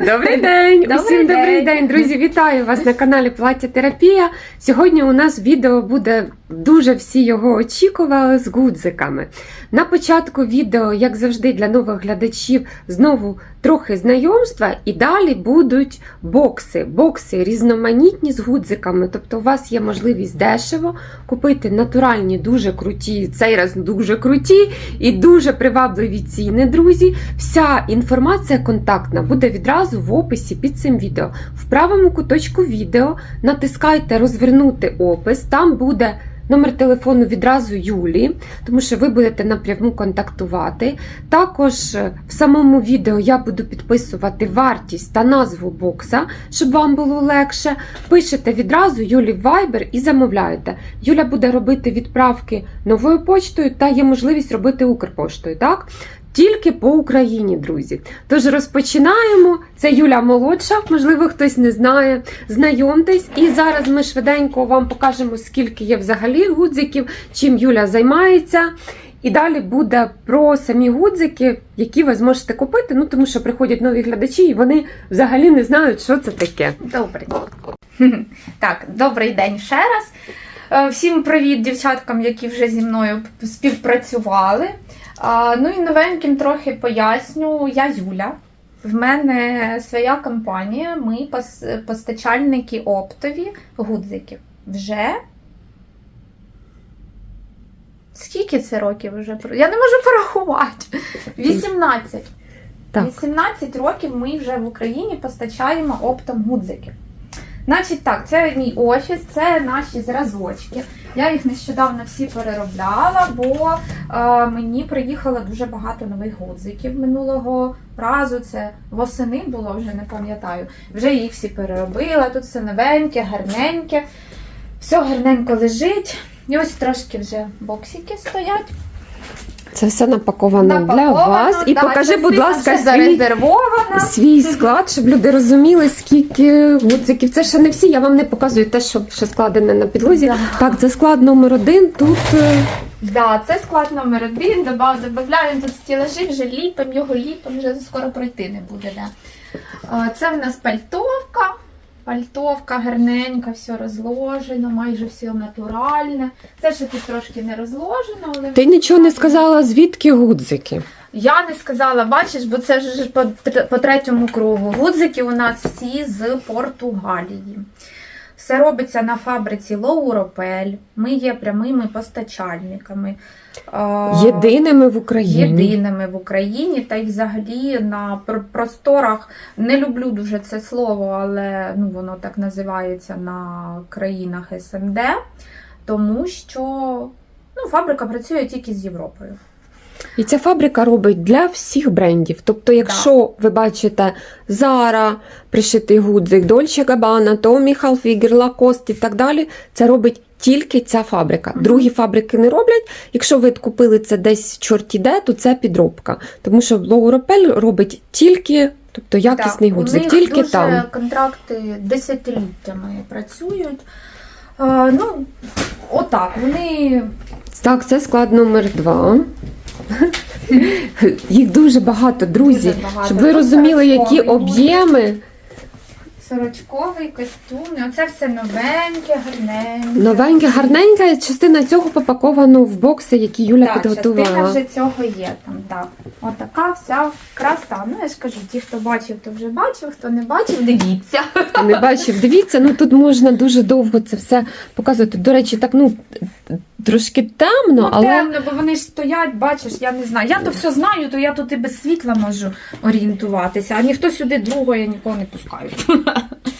Добрий день! Добрий Усім добрий день. день, друзі! Вітаю вас на каналі Плаття Терапія. Сьогодні у нас відео буде дуже всі його очікували з гудзиками. На початку відео, як завжди, для нових глядачів, знову трохи знайомства, і далі будуть бокси. Бокси різноманітні з гудзиками. Тобто, у вас є можливість дешево купити натуральні, дуже круті, цей раз дуже круті і дуже привабливі ціни, друзі. Вся інформація контактна буде відразу в описі під цим відео. В правому куточку відео натискайте розвернути опис, там буде. Номер телефону відразу Юлі, тому що ви будете напряму контактувати. Також е, в самому відео я буду підписувати вартість та назву бокса, щоб вам було легше. Пишете відразу Юлі в Viber і замовляєте. Юля буде робити відправки новою почтою та є можливість робити Укрпоштою. Так? Тільки по Україні, друзі. Тож розпочинаємо. Це Юля молодша, можливо, хтось не знає. Знайомтесь, і зараз ми швиденько вам покажемо, скільки є взагалі гудзиків, чим Юля займається. І далі буде про самі гудзики, які ви зможете купити. Ну тому що приходять нові глядачі, і вони взагалі не знають, що це таке. Добрий. Так, добрий день ще раз. Е, Всім привіт дівчаткам, які вже зі мною співпрацювали. А, Ну і новеньким трохи поясню. Я Юля. В мене своя компанія. Ми пос- постачальники оптові гудзиків. Вже. Скільки це років вже? Я не можу порахувати. 18. Так. 18 років ми вже в Україні постачаємо оптом гудзики. Значить так, це мій офіс, це наші зразочки. Я їх нещодавно всі переробляла, бо е, мені приїхало дуже багато нових гудзиків минулого разу. Це восени було, вже не пам'ятаю. Вже їх всі переробила. Тут все новеньке, гарненьке. Все гарненько лежить. І ось трошки вже боксики стоять. Це все напаковано, для вас. І да, покажи, будь ласка, свій свій склад, щоб люди розуміли, скільки гудзиків. Це ще не всі. Я вам не показую те, що ще складене на підлозі. Да. Так, це склад номер один. Тут е, Да, це склад номер один. Додаємо тут стілажі, вже ліпимо його ліпимо, вже скоро пройти не буде. Да. Це в нас пальтовка. Пальтовка гарненька, все розложено, майже все натуральне. Це ще тут трошки не розложено, але ти нічого не сказала, звідки гудзики. я не сказала, бачиш, бо це ж по, по третьому кругу. Гудзики у нас всі з Португалії. Все робиться на фабриці Лоуропель. Ми є прямими постачальниками. Єдиними в Україні. єдиними в Україні, та й взагалі на пр- просторах не люблю дуже це слово, але ну, воно так називається на країнах СНД, тому що ну, фабрика працює тільки з Європою. І ця фабрика робить для всіх брендів. Тобто, якщо ви бачите Zara, пришитий гудзик, Dolce Gabbana, Tommy Hilfiger, Lacoste і так далі, це робить тільки ця фабрика. Мгм. Другі фабрики не роблять. Якщо ви купили це десь чорті де, то це підробка. Тому що Лоуропель робить тільки, тобто якісний Так, гудзик, у них тільки дуже там. контракти десятиліттями працюють. Е, ну, отак, вони Так, це склад номер два. Їх дуже багато, друзі. Дуже багато. Щоб ви розуміли, які об'єми. Сорочковий костюм. Оце все новеньке, гарненьке. Новеньке, гарненьке, частина цього попаковано в бокси, які Юля Так, частина підготувала. вже цього є там, так. Отака вся краса. Ну, я ж кажу, ті, хто бачив, то вже бачив, хто не бачив, дивіться. Хто не бачив, дивіться, ну тут можна дуже довго це все показувати. До речі, так ну трошки темно, Ну, але темно, бо вони ж стоять, бачиш, я не знаю. Я то все знаю, то я тут і без світла можу орієнтуватися, а ніхто сюди другого я нікого не пускаю. yeah.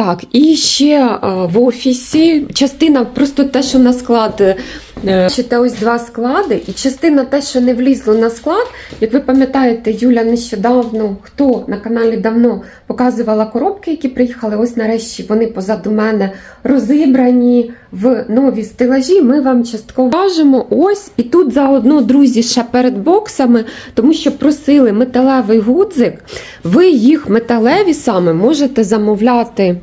так, і ще е, в офісі частина, просто те, що на склад. е, Бачите, ось два склади, і частина те, що не влізло на склад. Як ви пам'ятаєте, Юля нещодавно, хто на каналі давно показувала коробки, які приїхали. Ось нарешті вони позаду мене розібрані в нові стелажі. Ми вам частково кажемо. Ось і тут заодно, друзі, ще перед боксами, тому що просили металевий гудзик. Ви їх металеві саме можете замовляти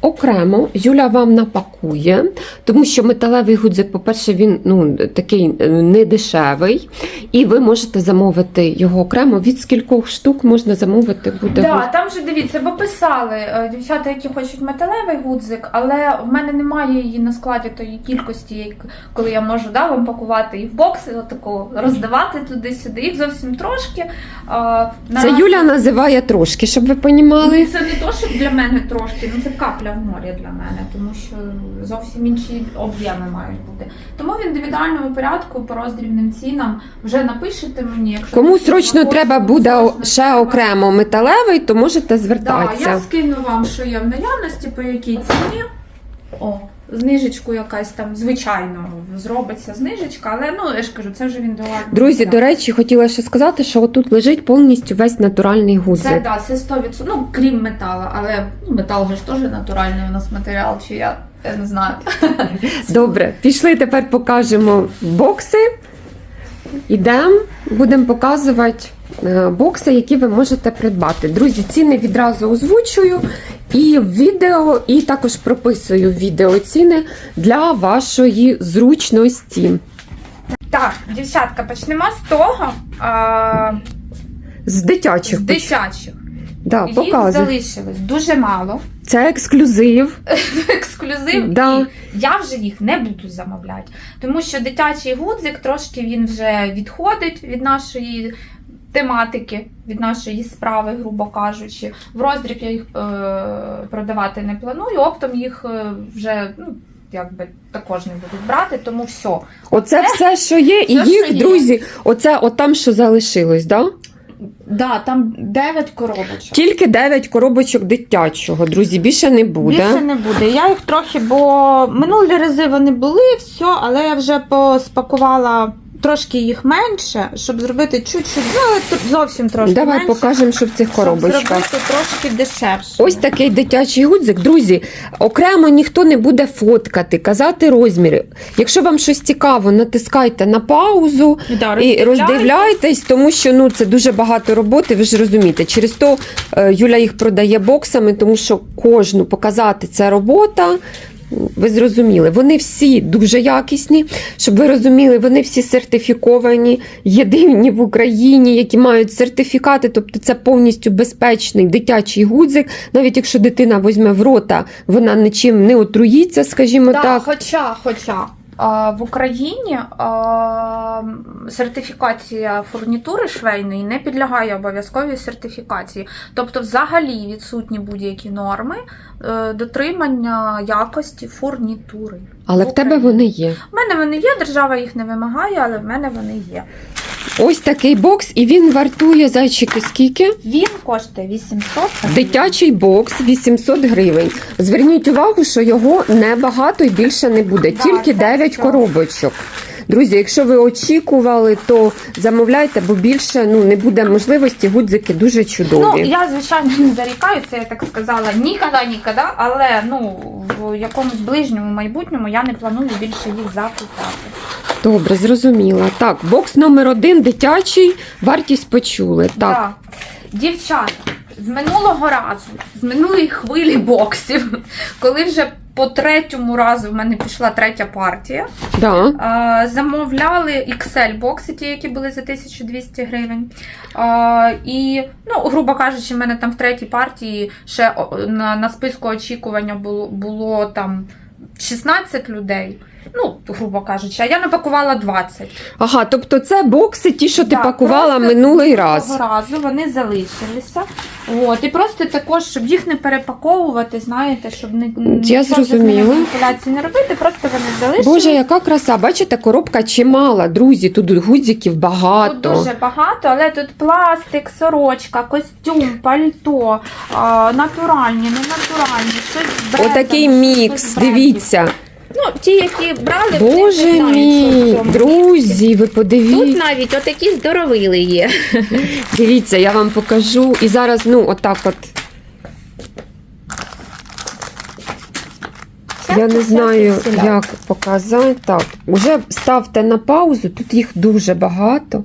Окремо Юля вам напакує, тому що металевий гудзик, по-перше, він ну, такий е, не дешевий, і ви можете замовити його окремо. Від скількох штук можна замовити буде. Да, там же дивіться, бо писали е, дівчата, які хочуть металевий гудзик, але в мене немає її на складі тої кількості, коли я можу да, вам пакувати і в бокси, отаку роздавати туди-сюди. Їх зовсім трошки. А, Це Юля називає трошки, щоб ви понімали. Ну, Це не то, щоб для мене трошки, ну це капля в морі для мене, тому що зовсім інші об'єми мають бути. Тому в індивідуальному порядку по роздрібним цінам вже напишете мені, якщо Кому срочно кожному треба буде срочно ще треба. окремо металевий, то можете звертатися. Да, я скину вам, що є в наявності, по якій ціні. О, знижечку якась там, звичайно, зробиться знижечка, але ну я ж кажу, це вже в індивідуальному Друзі, до речі, хотіла ще сказати, що отут лежить повністю весь натуральний Це гудзик. да, це 100%, ну крім металу, але ну, метал же ж теж натуральний у нас матеріал, чи я, я не знаю. Добре, пішли тепер покажемо бокси. Ідемо, будемо показувати бокси, які ви можете придбати. Друзі, ціни відразу озвучую і в відео, і також прописую відео ціни для вашої зручності. Так, дівчатка, почнемо з того, а, З дитячих. з дитячих. Да, Їх показуй. залишилось дуже мало. Це ексклюзив. Ексклюзив, Да. і я вже їх не буду замовляти. Тому що дитячий гудзик трошки він вже відходить від нашої тематики, від нашої справи, грубо кажучи. В роздріб я їх е, продавати не планую, оптом їх е, вже ну, якби також не будуть брати, тому все. Оце все, що є, і Все, їх, що є. друзі, оце отам, що залишилось, да? Да, там 9 коробочок. Тільки 9 коробочок дитячого, друзі, більше не буде. Більше не буде. Я їх трохи, бо минулі рази вони були, все, але я вже поспакувала трошки їх менше, щоб зробити чуть-чуть, ну, але зовсім трошки Давай менше. покажемо, що в цих щоб коробочках. зробити трошки дешевше. Ось такий дитячий гудзик. Друзі, окремо ніхто не буде фоткати, казати розміри. Якщо вам щось цікаво, натискайте на паузу Да, і роздивляйтесь. роздивляйтесь, тому що ну, це дуже багато роботи, ви ж розумієте. Через то е, Юля їх продає боксами, тому що кожну показати це робота. Ви зрозуміли, вони всі дуже якісні, щоб ви розуміли, вони всі сертифіковані, єдині в Україні, які мають сертифікати, тобто це повністю безпечний дитячий гудзик. Навіть якщо дитина візьме в рота, вона нічим не отруїться, скажімо Да, так. Хоча, хоча в Україні сертифікація фурнітури швейної не підлягає обов'язковій сертифікації. Тобто, взагалі відсутні будь-які норми е, дотримання якості фурнітури. Але в тебе вони є. В мене вони є, держава їх не вимагає, але в мене вони є. Ось такий бокс, і він вартує зайчики скільки? Він коштує 800 гривень. Дитячий бокс 800 гривень. Зверніть увагу, що його небагато і більше не буде, тільки це 9 все. коробочок. Друзі, якщо ви очікували, то замовляйте, бо більше ну не буде можливості. Гудзики дуже чудові. Ну, я, звичайно, не зарікаюся, я так сказала, ніколи, ніколи, але ну, в якомусь ближньому майбутньому я не планую більше їх закупати. Добре, зрозуміла. Так, бокс номер один дитячий. Вартість почули. Так, Да. Дівчата, з минулого разу, з минулої хвилі боксів, коли вже по третьому разу в мене пішла третя партія, да. а, замовляли XL бокси, ті, які були за 1200 гривень. А, і, ну, грубо кажучи, в мене там в третій партії ще на, на списку очікування було, було там 16 людей. Ну, грубо кажучи, а я напакувала 20. Ага, тобто це бокси, ті, що ти Да, пакувала просто минулий раз. разу вони залишилися. От, і просто також, щоб їх не перепаковувати, знаєте, щоб не Я нічого з ними зрозуміла. маніпуляцій не робити, просто вони залишилися. Боже, яка краса! Бачите, коробка чимала, друзі. Тут гудзиків Тут багато. дуже багато, але тут пластик, сорочка, костюм, пальто, а, натуральні, ненатуральні, щось з Отакий щось мікс. брендів. Дивіться. Ну, ті, які брали, вони не Боже знають, що в мій, цьому друзі, ви Тут подивіться. навіть отакі здоровили є. Дивіться, я вам покажу. І зараз, ну, отак от. Я не знаю, як показати. Так, уже ставте на паузу, тут їх дуже багато.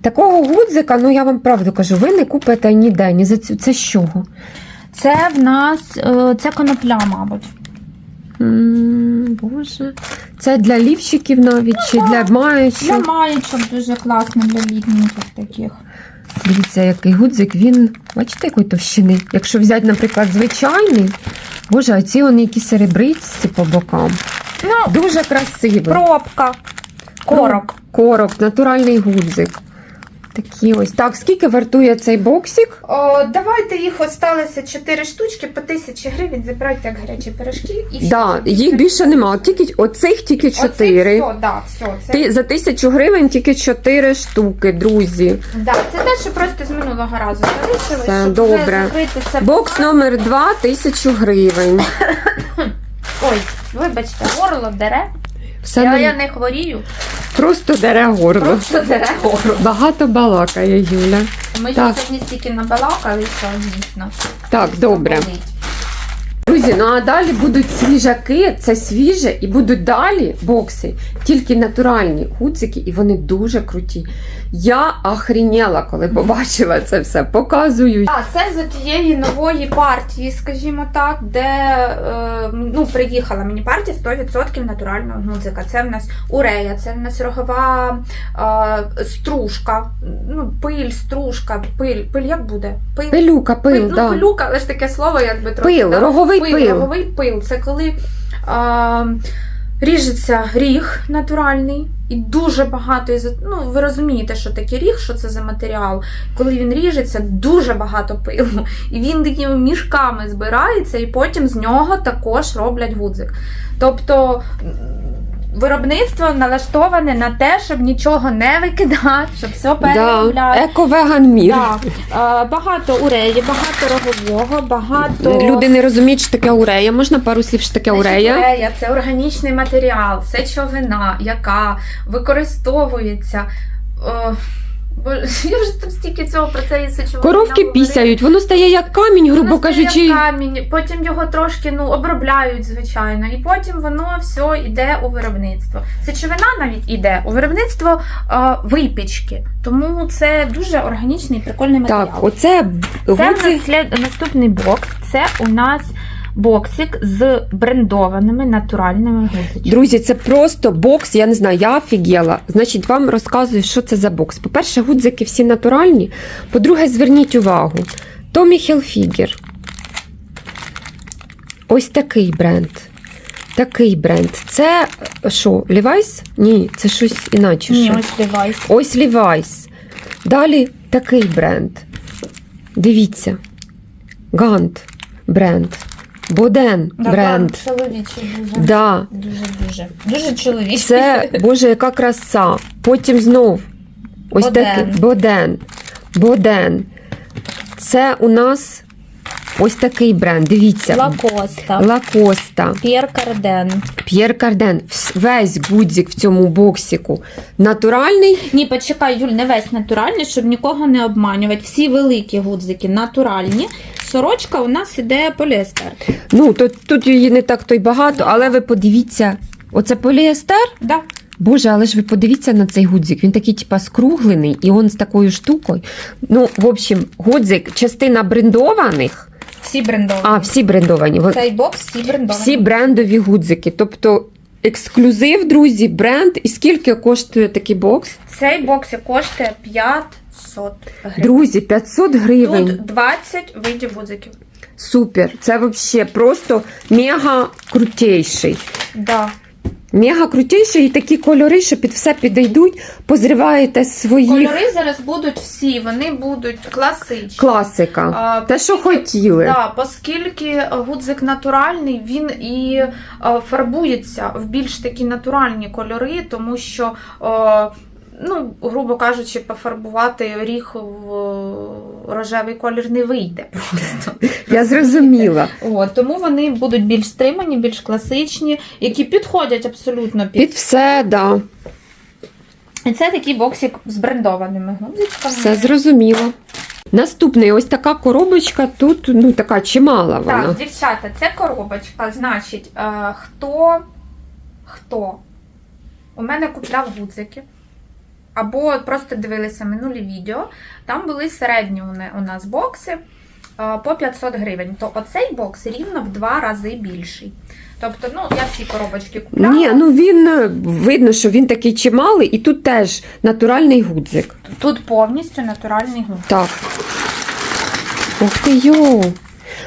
Такого гудзика, ну я вам правду кажу, ви не купите ніде, ні за цю. Це з чого? Це в нас е, це конопля, мабуть. М, Боже. Це для лівчиків навіть чи для Для маєчок. маєчок дуже класно для літніх таких. Дивіться, який гудзик, він, бачите, якої товщини. Якщо взяти, наприклад, звичайний, боже, а ці вони які серебристі по бокам. Ну, Дуже красивий. пробка. Корок. Корок, натуральний гудзик. Такі ось. Так, скільки вартує цей боксик? О, давайте їх осталося 4 штучки по 1000 гривень. Забирайте як гарячі пирожки. І Да, їх більше нема. Тільки оцих тільки Оце чотири. Все, да, все, це, Ти за тисячу гривень тільки чотири штуки, друзі. да, це те, що просто з минулого разу залишилось. Все, щоб добре. закрити це. Бокс номер два тисячу гривень. Ой, вибачте, горло дере. Все я, я не хворію, просто дере горло. просто дере горло. Багато балакає Юля. Ми Так. ж сьогодні стільки набалакали, що дійсно. Так, добре. болить. Друзі, ну а далі будуть свіжаки, це свіже, і будуть далі бокси, тільки натуральні гудзики, і вони дуже круті. Я охріняла, коли побачила це все. Показую. А, це з тієї нової партії, скажімо так, де е, ну, приїхала мені партія 100% натурального музика. Це в нас урея, це в нас рогова е, стружка, ну, пиль, стружка, пиль. Пиль як буде? Пиль. Пилюка, пил, ну, да. пилюка, але ж таке слово, якби трохи. Пил, да? роговий пил. Роговий пил. Це коли е, ріжеться ріг натуральний, і дуже багато із ну, ви розумієте, що таке ріг, що це за матеріал. Коли він ріжеться, дуже багато пилу. І він такими мішками збирається, і потім з нього також роблять гудзик. Тобто. Виробництво налаштоване на те, щоб нічого не викидати, щоб все Да. переробляти. Еко-веган мір. Да. е, багато уреї, багато рогового, багато Люди не розуміють, що таке урея. Можна пару слів, що таке урея? урея це органічний матеріал, сечовина, яка використовується. Е, бо я вже там стільки цього про це і сечовина. Коровки пісяють, воно стає як камінь, грубо Воно стає кажучи. камінь, потім його трошки ну, обробляють, звичайно, і потім воно все йде у виробництво. Сечовина навіть іде у виробництво е, випічки. Тому це дуже органічний і прикольний матеріал. Так, оце Це в нас слід... наступний бокс. Це у нас боксик з брендованими натуральними гудзичками. Друзі, це просто бокс, я не знаю, я офігела. Значить, вам розказую, що це за бокс. По-перше, гудзики всі натуральні. По-друге, зверніть увагу. Tommy Hilfiger. Ось такий бренд. Такий бренд. Це е, що, Levi's? Ні, це щось іначе. Ні, що. ось девайс. Ось Levi's. Далі такий бренд. Дивіться. Гант бренд. Боден бренд. Чоловічий дуже. Да. Дуже дуже. Дуже чоловічий. Це, Боже, яка краса. Потім знов. Ось Боден. такий Боден. Боден. Це у нас ось такий бренд. Дивіться. Лакоста. Лакоста. П'єр Карден. П'єр Карден. Весь гудзик в цьому боксику. Натуральний. Ні, почекай, Юль, не весь натуральний, щоб нікого не обманювати. Всі великі гудзики натуральні. Сорочка у нас іде поліестер. Ну, то, тут її не так то й багато, але ви подивіться. Оце поліестер? Да. Боже, але ж ви подивіться на цей гудзик. Він такий, типа, скруглений, і он з такою штукою. Ну, в общем, гудзик, частина брендованих, Всі брендовані. а всі брендовані. Цей бокс всі брендовані. Всі брендові гудзики. Тобто ексклюзив, друзі, бренд. І скільки коштує такий бокс? Цей бокс коштує 500 гривень. Друзі, 500 гривень. Тут 20 видів гудзиків. Супер. Це взагалі просто мега крутейший. Да. Мега крутейший і такі кольори, що під все підійдуть, позриваєте свої Кольори зараз будуть всі, вони будуть класичні. класика. А, Те, що хотіли. Да, оскільки гудзик натуральний, він і е, фарбується в більш такі натуральні кольори, тому що, е, ну, грубо кажучи, пофарбувати ріг в рожевий колір не вийде просто. Я зрозуміла. От, тому вони будуть більш стримані, більш класичні, які підходять абсолютно під. Під все, да. І це такий боксик з брендованими гудзичками. Все зрозуміло. Наступний, ось така коробочка, тут ну така чимала вона. Так, дівчата, це коробочка. Значить, е, хто, хто у мене купляв гудзики, або просто дивилися минулі відео, там були середні у нас бокси. е, по 500 гривень, то оцей бокс рівно в два рази більший. Тобто, ну, я всі коробочки купляла. Ні, ну він е, видно, що він такий чималий, і тут теж натуральний гудзик. Тут повністю натуральний гуд. Так. Ох ти йо.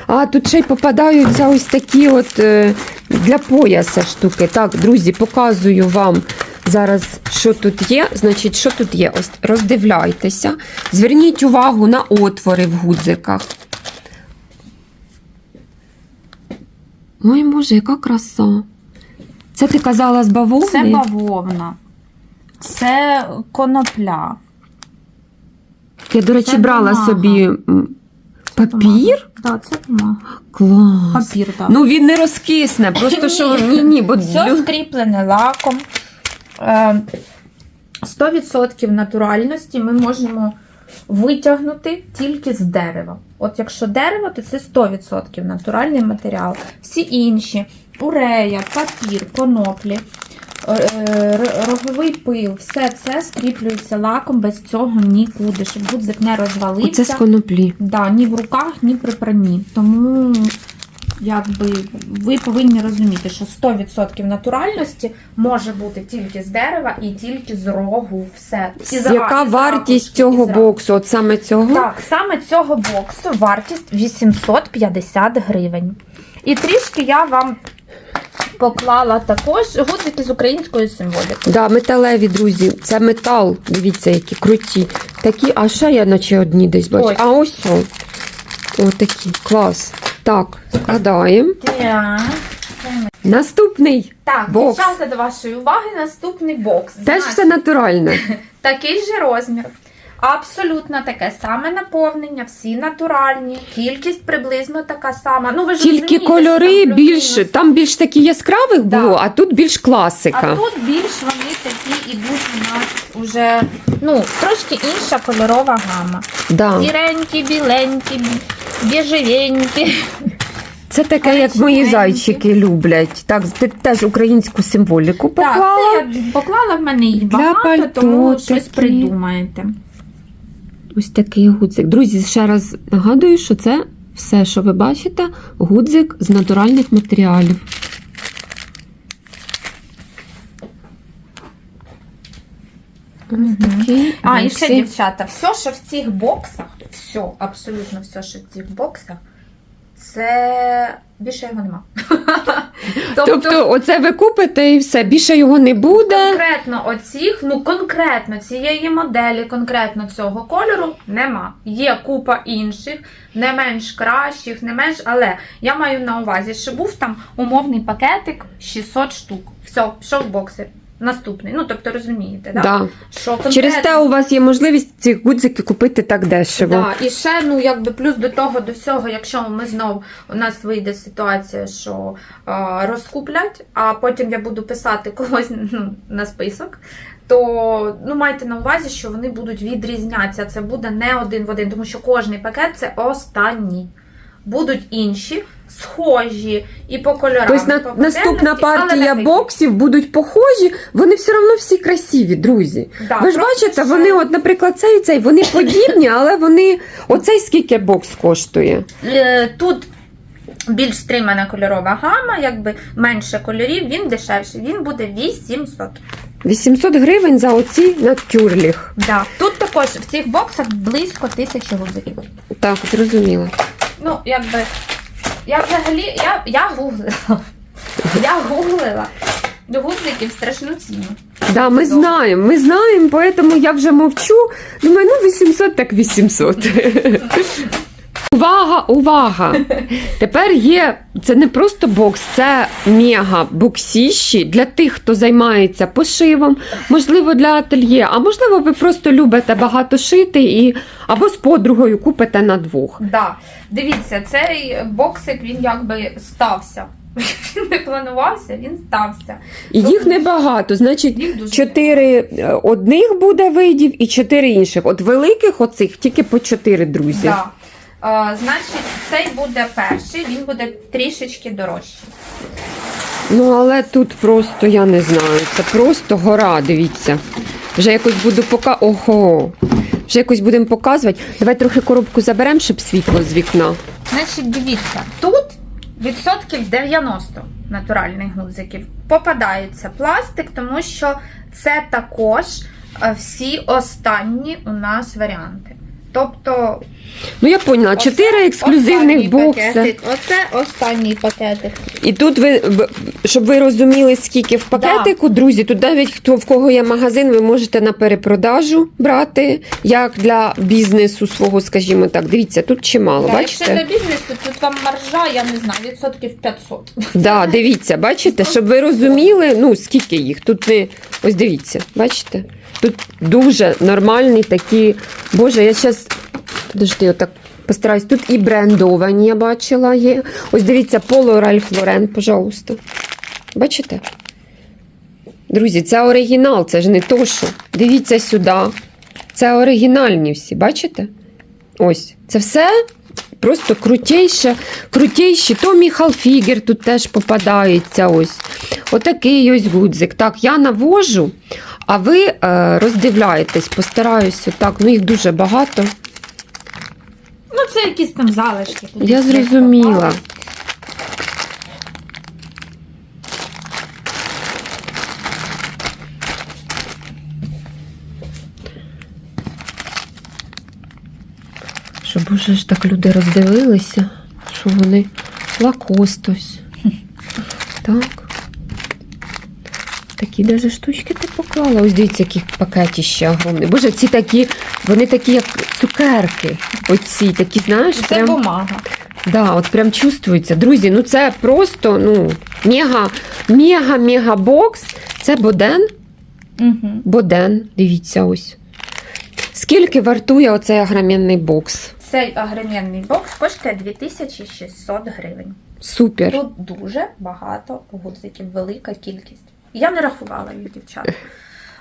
А тут ще й попадаються ось такі от е, для пояса штуки. Так, друзі, показую вам зараз, що тут є. Значить, що тут є? Ось роздивляйтеся. Зверніть увагу на отвори в гудзиках. Ой, Боже, яка краса. Це ти казала з бавовни? Це бавовна, це конопля. Я, до речі, Це брала бумага. собі папір. Так, це бумага. Клас. Папір, так. Ну він не розкисне, просто що ні, ні, бо Все скріплене лаком. Е, 100% натуральності ми можемо витягнути тільки з дерева. От якщо дерево, то це 100% натуральний матеріал. Всі інші урея, папір, коноплі, е, роговий пил, все це скріплюється лаком, без цього нікуди, щоб гудзик не розвалився. Оце з коноплі. Да, ні в руках, ні при пранні. Тому якби ви повинні розуміти, що 100% натуральності може бути тільки з дерева і тільки з рогу. Все. І Яка і вартість цього і боксу? От саме цього? Так, саме цього боксу вартість 850 гривень. І трішки я вам поклала також гудзики з українською символікою. Да, металеві, друзі. Це метал. Дивіться, які круті. Такі, а ще я наче одні десь бачу. Ось. А ось о. О, такі. Клас. Так, складаємо. Так, Наступний. так Бокс. дівчата, до вашої уваги наступний бокс. Теж Значить, все натуральне. Такий же розмір. Абсолютно таке саме наповнення, всі натуральні, кількість приблизно така сама. Ну, ви ж Тільки розумієте, що кольори там більш, плюс-мінус. там більш такі яскравих Да. було, а тут більш класика. А тут більш вони такі ідуть у нас уже ну, трошки інша кольорова гама. Да. Сіренькі, біленькі, біжевенькі. Це таке, як мої Коричневенькі. зайчики люблять. Так, ти теж українську символіку Так, поклала. це я поклала в мене їх Для багато, пальто тому такі. щось придумаєте. Ось такий гудзик. Друзі, ще раз нагадую, що це все, що ви бачите, гудзик з натуральних матеріалів. Такий А, і ще, дівчата, все, що в цих боксах, все, абсолютно все, що в цих боксах, це більше його нема. Тобто, оце ви купите і все, більше його не буде. Конкретно оцих, ну конкретно цієї моделі, конкретно цього кольору нема. Є купа інших, не менш кращих, не менш, але я маю на увазі, що був там умовний пакетик 600 штук. Все, пішов боксер. Наступний. Ну, тобто розумієте, да? Да. що конкретно... Через те у вас є можливість ці гудзики купити так дешево. Да, і ще, ну якби плюс до того, до всього, якщо ми знов у нас вийде ситуація, що е, розкуплять, а потім я буду писати когось ну, на список, то ну майте на увазі, що вони будуть відрізнятися. Це буде не один в один, тому що кожний пакет це останній. Будуть інші, схожі і по кольорам. Тобто на, по наступна партія боксів будуть похожі, вони все одно всі красиві, друзі. Да, Ви ж бачите, що- вони, от, наприклад, цей і цей, вони подібні, але вони. Оцей скільки бокс коштує? Е, Тут більш стримана кольорова гама, якби менше кольорів, він дешевший. Він буде 800. 800 гривень за оці на тюрліх. Да. Тут також в цих боксах близько тисячі гудзиків. Так, зрозуміло. Ну, якби. Я взагалі, я, я гуглила. Я гуглила до гудзиків страшну ціну. Да, ми знаємо, ми знаємо, поэтому я вже мовчу. Думаю, ну 800 так 800. Увага, увага! Тепер є це не просто бокс, це мега боксіщі для тих, хто займається пошивом, можливо, для ательє, а можливо, ви просто любите багато шити і або з подругою купите на двох. Да. Дивіться, цей боксик він якби стався. Він не планувався, він стався. І їх небагато, значить, чотири одних буде видів і чотири інших. От великих оцих тільки по чотири друзі. Да. Е, значить, цей буде перший, він буде трішечки дорожчий. Ну, але тут просто, я не знаю, це просто гора, дивіться. Вже якось буду пока. Ого. Вже якось будемо показувати. Давай трохи коробку заберемо, щоб світло з вікна. Значить, дивіться, тут відсотків 90 натуральних гудзиків попадається пластик, тому що це також е, всі останні у нас варіанти. Тобто, Ну я поняла, чотири ексклюзивних бокси. пакетик, Оце останній пакетик. І тут ви, щоб ви розуміли, скільки в пакетику, друзі, тут навіть хто в кого є магазин, ви можете на перепродажу брати, як для бізнесу свого, скажімо так. Дивіться, тут чимало, Да, якщо для бізнесу, тут вам маржа, я не знаю, відсотків 500. Да, дивіться, бачите, щоб ви розуміли, ну скільки їх. Тут не ось дивіться, бачите? Тут дуже нормальні такі. Боже, я зараз. Подожди, отак постараюсь. Тут і брендовані, я бачила є. Ось дивіться, Поло Ralph Lauren, пожалуйста. Бачите? Друзі, це оригінал, це ж не то, що. Дивіться сюди. Це оригінальні всі, бачите? Ось. Це все просто крутейше, крутейші. Томі Халфігер тут теж попадається. Ось. Отакий ось гудзик. Так, я навожу, а ви е, роздивляєтесь, постараюся так. Ну, їх дуже багато. Ну, це якісь там залишки. Я зрозуміла. Попали. Боже ж так люди роздивилися, що вони лакост ось. Так. Такі даже штучки ти поклала. Ось дивіться, які пакеті ще огромні. Боже, ці такі, вони такі, як цукерки. Оці такі, знаєш, Це прям, бумага. да, от прям чувствується. Друзі, ну це просто ну, мега, мега, мега бокс. Це Боден. Угу. Боден, дивіться ось. Скільки вартує оцей огроменний бокс? Цей агромінний бокс коштує 2600 гривень. Супер. Тут дуже багато гудзиків, велика кількість. Я не рахувала їх, дівчата.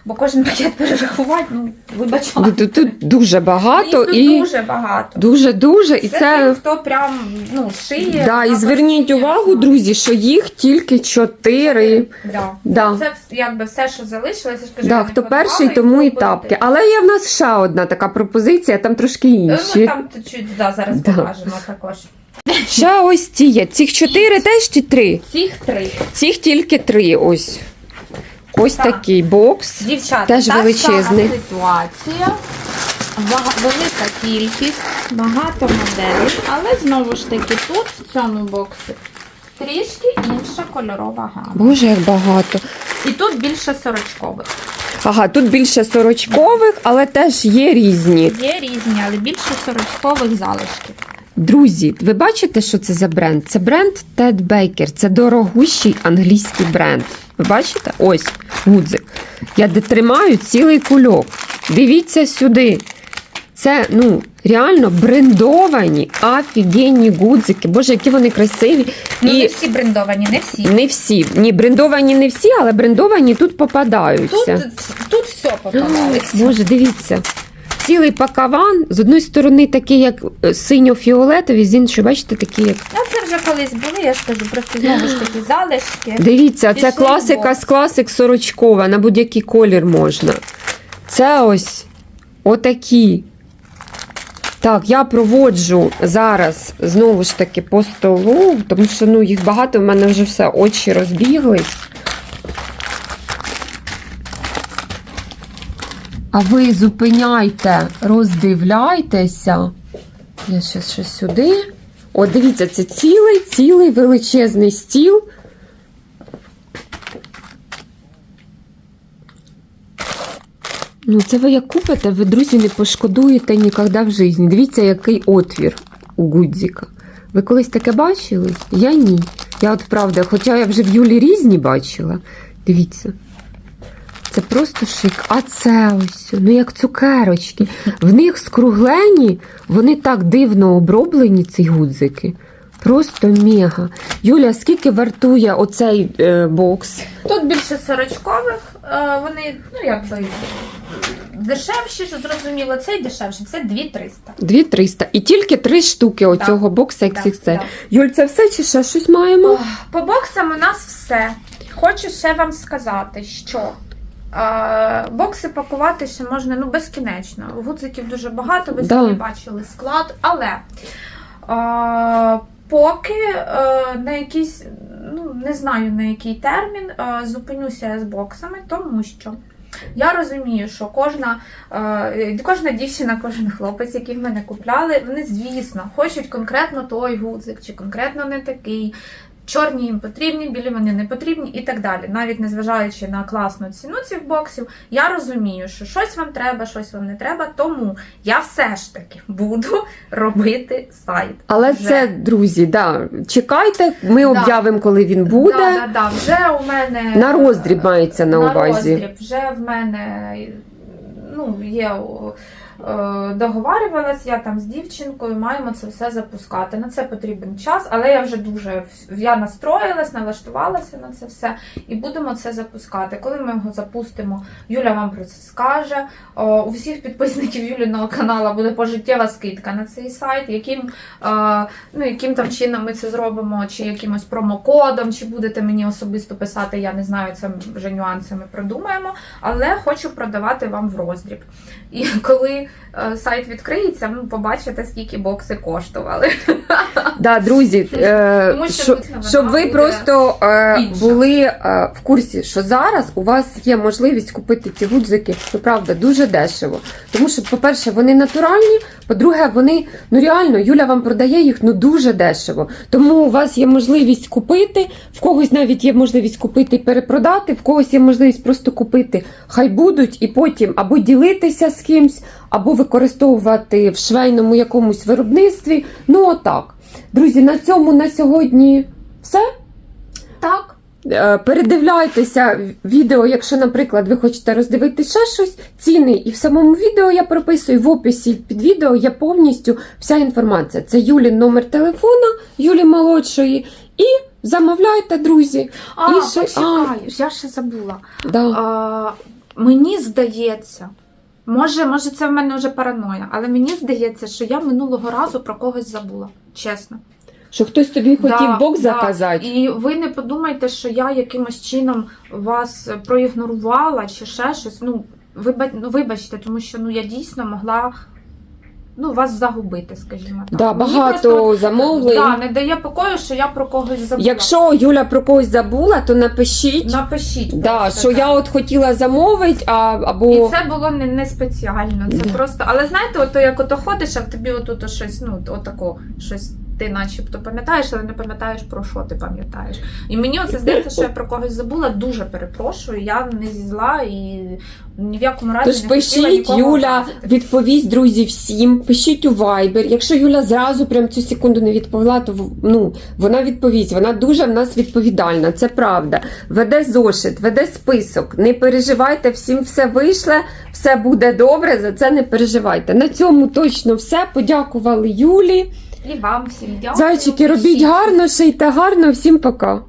Бо кожен пакет перерахувати, ну, вибачала. Тут, тут дуже багато Їх тут і дуже багато. дуже-дуже. І Це, це. хто прям ну, шиє. Да, і зверніть увагу, друзі, що їх тільки чотири. Да. Да. Це якби все, що залишилося. Я Да, хто перший, тому і тапки. Але є в нас ще одна така пропозиція, там трошки Е, інші. Ми там чуть да, зараз Да. покажемо також. Ще ось ті є. Цих чотири теж чи три? Цих три. Цих тільки три. Ось. Ось Так. такий бокс. Дівчата, Теж величезний. сама ситуація. Велика кількість, багато моделей, але знову ж таки тут в цьому боксі трішки інша кольорова гама. Боже, як багато. І тут більше сорочкових. Ага, тут більше сорочкових, але теж є різні. Є різні, але більше сорочкових залишків. Друзі, ви бачите, що це за бренд? Це бренд Ted Baker. Це дорогущий англійський бренд. Ви бачите? Ось гудзик. Я тримаю цілий кульок. Дивіться сюди. Це ну реально брендовані, офігенні гудзики. Боже, які вони красиві. Ну, не всі брендовані, не всі. не всі. Ні, брендовані не всі, але брендовані тут попадаються. Тут, тут все попадалося. Боже, дивіться. Цілий пакаван, з одної сторони такий, як е, синьо-фіолетовий, з іншої, бачите, такий, як. Ну, це вже колись були, я ж кажу, просто знову ж таки залишки. Дивіться, це класика з класик сорочкова, на будь-який колір можна. Це ось отакі. Так, я проводжу зараз знову ж таки по столу, тому що ну, їх багато, в мене вже все очі розбіглись. А ви зупиняйте, роздивляйтеся. Я ще, ще сюди. О, дивіться, це цілий, цілий величезний стіл. Ну, це ви як купите, ви, друзі, не пошкодуєте ніколи в житті. Дивіться, який отвір у гудзика. Ви колись таке бачили? Я ні. Я от правда, хоча я вже в Юлі різні бачила. Дивіться. Це просто шик. А це ось, ну як цукерочки. В них скруглені, вони так дивно оброблені, ці гудзики. Просто мега. Юля, скільки вартує оцей е, бокс? Тут більше сорочкових, е, вони, ну якби дешевші, що зрозуміло, цей дешевший, це 2300. 2300. І тільки три штуки оцього бокса Так, XXL. так. Юль, це все чи ще щось маємо? По боксам у нас все. Хочу ще вам сказати, що Бокси пакувати ще можна ну, безкінечно. Гудзиків дуже багато, ви самі бачили склад, але е, поки е, на якийсь, ну не знаю на який термін, е, зупинюся я з боксами, тому що. Я розумію, що кожна, е, кожна дівчина, кожен хлопець, який в мене купляли, вони, звісно, хочуть конкретно той гудзик, чи конкретно не такий. Чорні їм потрібні, білі вони не потрібні і так далі. Навіть незважаючи на класну ціну цих боксів, я розумію, що щось вам треба, щось вам не треба. Тому я все ж таки буду робити сайт. Але Вже. це, друзі, да, чекайте, ми Да. об'явимо, коли він буде. Да, да, да. Вже у мене На роздріб мається на, увазі. роздріб. Вже в мене ну, є договарювалась я там з дівчинкою, маємо це все запускати. На це потрібен час, але я вже дуже я настроїлась, налаштувалася на це все і будемо це запускати. Коли ми його запустимо, Юля вам про це скаже. О, у всіх підписників Юліного каналу буде пожиттєва скидка на цей сайт, яким, е, ну, яким там чином ми це зробимо, чи якимось промокодом, чи будете мені особисто писати, я не знаю, це вже нюанси ми продумаємо. Але хочу продавати вам в роздріб. І коли е, сайт відкриється, ви побачите, скільки бокси коштували. Да, друзі, е, Тому що що- тут щоб ви буде просто е, інша. були е, в курсі, що зараз у вас є можливість купити ці гудзики, то правда, дуже дешево. Тому що, по-перше, вони натуральні, по-друге, вони ну реально Юля вам продає їх ну дуже дешево. Тому у вас є можливість купити, в когось навіть є можливість купити і перепродати, в когось є можливість просто купити. Хай будуть, і потім або ділитися з кимсь, або використовувати в швейному якомусь виробництві. Ну отак. Друзі, на цьому на сьогодні все. Так. Е, Передивляйтеся відео, якщо, наприклад, ви хочете роздивити ще щось, ціни і в самому відео я прописую в описі під відео є повністю вся інформація. Це Юлін номер телефона, Юлі молодшої. І замовляйте, друзі. А, І ще- почекай, я ще забула. Да. А, мені здається, може, може, це в мене вже параноя, але мені здається, що я минулого разу про когось забула. Чесно. Що хтось тобі хотів Да, бок да. заказати. І ви не подумайте, що я якимось чином вас проігнорувала чи ще щось. Ну, ну, вибачте, тому що ну, я дійсно могла ну, вас загубити, скажімо так. Да, Мені багато просто, замовлень. да, не дає покою, що я про когось забула. Якщо Юля про когось забула, то напишіть. Напишіть. Да, просто, що так. я от хотіла замовити, а, або. І це було не, не спеціально. Це Да. просто. Але знаєте, ото як ото ходиш, а в тобі отут щось, ну, отако, щось ти начебто пам'ятаєш, але не пам'ятаєш про що ти пам'ятаєш. І мені оце здається, що я про когось забула. Дуже перепрошую. Я не зі зла і ні в якому разі Тож не хотіла пишіть, Юля відповість, друзі, всім. Пишіть у Viber. Якщо Юля зразу прям цю секунду не відповіла, то ну, вона відповість. Вона дуже в нас відповідальна, це правда. Веде зошит, веде список. Не переживайте, всім все вийшло, все буде добре, за це не переживайте. На цьому точно все. Подякували Юлі. І вам всім дякую. Зайчики, робіть гарно, шийте гарно, всім пока.